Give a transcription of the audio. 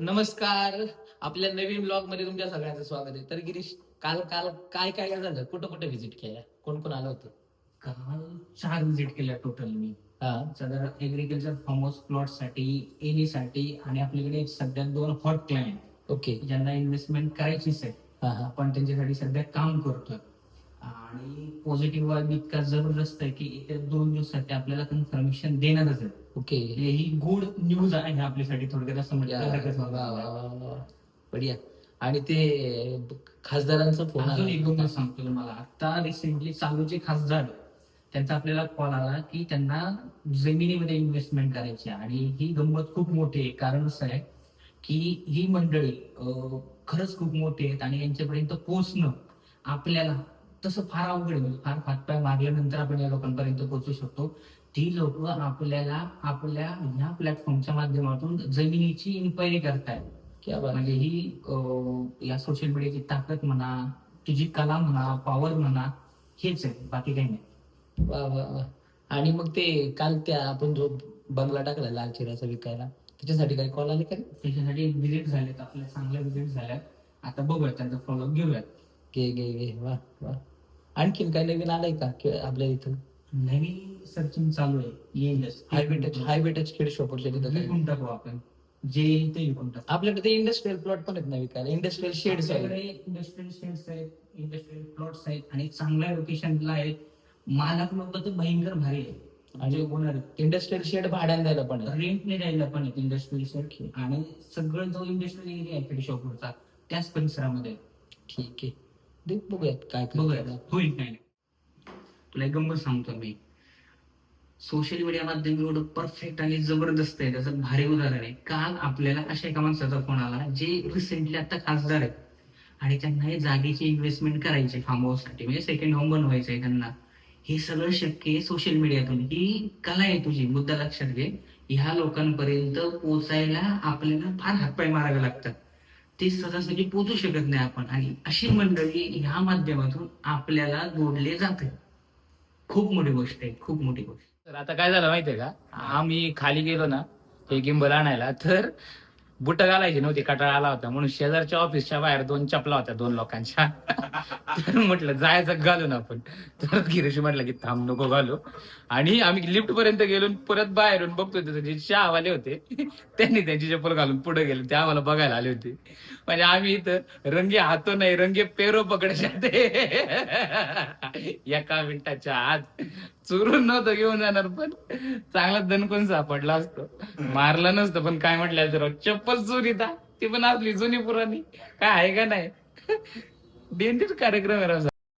नमस्कार. आपल्या नवीन ब्लॉगमध्ये तुमच्या सगळ्यांचं स्वागत आहे. तर गिरीश काल काल काय काय झालं? कुठं कुठं व्हिजिट केल्या कोण कोण आलं होतं? काल चार विजिट केल्या टोटल मी. हा. सदर एग्रीकल्चर फार्म हाऊस प्लॉटसाठी एनी साठी आणि आपल्याकडे सध्या दोन हॉट क्लायंट ओके ज्यांना इन्व्हेस्टमेंट करायचीच आहे. हा हा. आपण त्यांच्यासाठी सध्या काम करतोय. आणि पॉझिटिव्ह वाईब इतका जबरदस्त आहे की येत्या दोन दिवसासाठी आपल्याला कन्फर्मेशन देणारच आहे. ओके. ही गुड न्यूज आहे आपल्यासाठी थोडक्यात असं वा. बढिया. आणि ते खासदारांचा फोन अजून एक गोष्ट सांगतो तुम्हाला. आता रिसेंटली चालूचे खासदार त्यांचा आपल्याला कॉल आला की त्यांना जमिनीमध्ये इन्व्हेस्टमेंट करायची. आणि ही गंमत खूप मोठी आहे. कारण असं आहे की ही मंडळी खरंच खूप मोठी आहेत आणि यांच्यापर्यंत पोहोचणं आपल्याला तसं फार अवघड आहे म्हणजे फार हातपाय मारल्यानंतर आपण या लोकांपर्यंत पोहोचू शकतो. ती लोक आपल्याला आपल्या ह्या प्लॅटफॉर्मच्या माध्यमातून जमिनीची इन्क्वायरी करतायत. म्हणजे ही या सोशल मीडियाची ताकद म्हणा तुझी कला म्हणा पॉवर म्हणा हेच आहे बाकी काही नाही. वा वा वा. आणि मग ते काल त्या आपण जो बंगला टाकला लाल चिराचा विकायला त्याच्यासाठी काही कॉल आले का? त्याच्यासाठी विजिट झालेत आपल्या चांगल्या विजिट झाल्यात. आता बघूयात त्यांचा फॉलोअप घेऊयात. घे घे घे. वा वा. आणखीन काय नवीन आलंय का आपल्या इथं? नवीन सर्चिंग चालू आहे. येईलच highway touch highway touch Khed शॉपरच्या तिथं काय? विकून टाकू आपण. जे येईल ते विकून टाकू. आपल्याकडे ते इंडस्ट्रियल प्लॉट पण आहेत ना विकायला. इंडस्ट्रियल शेड्स आहेत. इंडस्ट्रियल शेड्स आहेत इंडस्ट्रियल प्लॉट्स आहेत आणि चांगल्या लोकेशनला आहेत. मालक लोक तर भयंकर भारी आहे आणि ओनर इंडस्ट्रियल शेड भाड्याने द्यायला पण आहे रेंटने द्यायला पण आहेत इंडस्ट्रियल शेड आणि सगळं जो इंडस्ट्रियल एरिया आहे शॉपवरचा त्याच परिसरामध्ये आहे. ठीक आहे. दे बघूयात काय बघूयात. होईल काय नाही. तुला एक गंमत सांगतो मी. सोशल मीडिया माध्यम एवढं परफेक्ट आणि जबरदस्त आहे त्याचं भारी उदाहरण आहे. काल आपल्याला अशा एका माणसाचा फोन आला जे रिसेंटली आता खासदार आहेत. आणि त्यांना हे जागेची इन्व्हेस्टमेंट करायची फार्म हाऊससाठी म्हणजे सेकंड होम आहे त्यांना. हे सगळं शक्य आहे सोशल मीडियातून ही कला आहे तुझी मुद्दा लक्षात घे. ह्या लोकांपर्यंत पोचायला आपल्याला फार हातपाय मारावे लागतात. ते सरासरी पोचू शकत नाही आपण. आणि अशी मंडळी ह्या माध्यमातून आपल्याला जोडले जाते. खूप मोठी गोष्ट आहे खूप मोठी गोष्ट. तर आता काय झालं माहितीये का? आम्ही खाली गेलो ना हे गिंबल आणायला तर बुट घालायची नव्हती कटाळा आला होता. म्हणून शेजारच्या ऑफिसच्या बाहेर दोन चपला होत्या दोन लोकांच्या. तर म्हटलं जायचं घालून आपण. तर गिरीश म्हटलं की थांब नको घालू. आणि आम्ही लिफ्ट पर्यंत गेलो परत बाहेरून बघतोय त्याचे जे चहावाले होते त्यांनी त्यांची चप्पल घालून पुढे गेले. ते आम्हाला बघायला आले होते. म्हणजे आम्ही इथं रंगे हातो नाही रंगे पेरो पकडायचे एका मिनिटाच्या आत. चुरून नव्हतं घेऊन जाणार पण चांगला दणकून सापडला असतो. मारलं नसतं पण काय म्हटलं तर चप्पल चोरीता ती पण असली जुनी पुराणी. काय आहे का नाही? डेंजर कार्यक्रम आहे